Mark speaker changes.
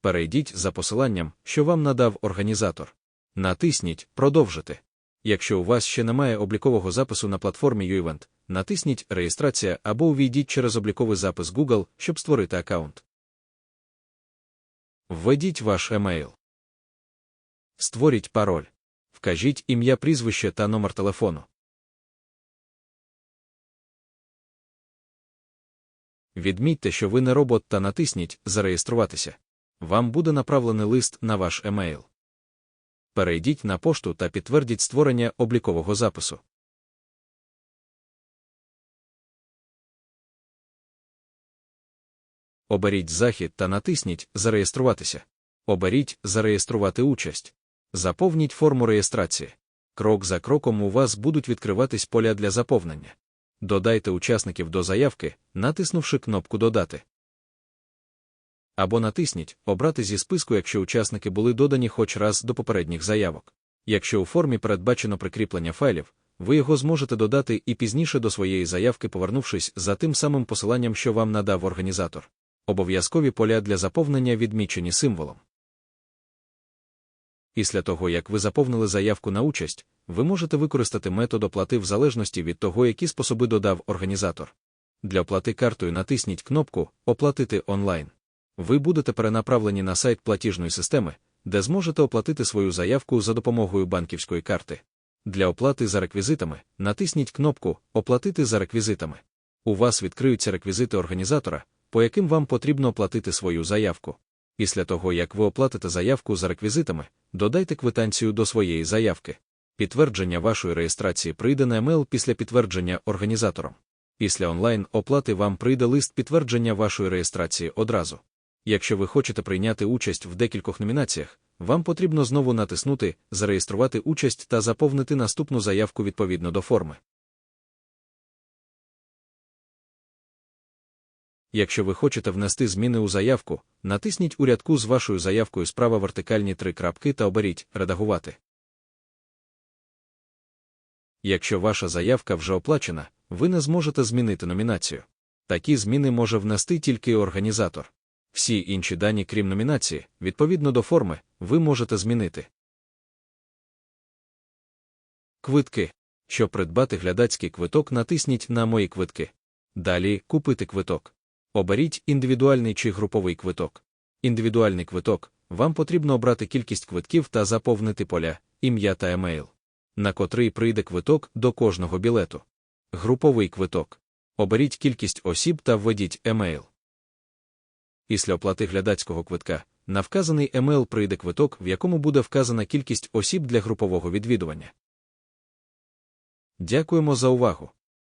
Speaker 1: Перейдіть за посиланням, що вам надав організатор. Натисніть Продовжити. Якщо у вас ще немає облікового запису на платформі YouEvent, натисніть Реєстрація або увійдіть через обліковий запис Google, щоб створити аккаунт. Введіть ваш емейл. Створіть пароль. Вкажіть ім'я прізвище та номер телефону. Відмітьте, що ви не робот та натисніть Зареєструватися. Вам буде направлений лист на ваш емейл. Перейдіть на пошту та підтвердіть створення облікового запису. Оберіть захід та натисніть Зареєструватися. Оберіть Зареєструвати участь. Заповніть форму реєстрації. Крок за кроком у вас будуть відкриватись поля для заповнення. Додайте учасників до заявки, натиснувши кнопку Додати. Або натисніть Обрати зі списку, якщо учасники були додані хоч раз до попередніх заявок. Якщо у формі передбачено прикріплення файлів, ви його зможете додати і пізніше до своєї заявки, повернувшись за тим самим посиланням, що вам надав організатор. Обов'язкові поля для заповнення відмічені символом. Після того, як ви заповнили заявку на участь, ви можете використати метод оплати в залежності від того, які способи додав організатор. Для оплати картою натисніть кнопку Оплатити онлайн. Ви будете перенаправлені на сайт платіжної системи, де зможете оплатити свою заявку за допомогою банківської карти. Для оплати за реквізитами натисніть кнопку Оплатити за реквізитами. У вас відкриються реквізити організатора, по яким вам потрібно оплатити свою заявку. Після того, як ви оплатите заявку за реквізитами, додайте квитанцію до своєї заявки. Підтвердження вашої реєстрації прийде на емейл після підтвердження організатором. Після онлайн оплати вам прийде лист підтвердження вашої реєстрації одразу. Якщо ви хочете прийняти участь в декількох номінаціях, вам потрібно знову натиснути Зареєструвати участь та заповнити наступну заявку відповідно до форми. Якщо ви хочете внести зміни у заявку, натисніть у рядку з вашою заявкою справа вертикальні три крапки та оберіть Редагувати. Якщо ваша заявка вже оплачена, ви не зможете змінити номінацію. Такі зміни може внести тільки організатор. Всі інші дані, крім номінації, відповідно до форми, ви можете змінити. Квитки. Щоб придбати глядацький квиток, натисніть на Мої квитки. Далі Купити квиток. Оберіть індивідуальний чи груповий квиток. Індивідуальний квиток. Вам потрібно обрати кількість квитків та заповнити поля, ім'я та емейл, на котрий прийде квиток до кожного білету. Груповий квиток. Оберіть кількість осіб та введіть емейл. Після оплати глядацького квитка на вказаний емейл прийде квиток, в якому буде вказана кількість осіб для групового відвідування. Дякуємо за увагу!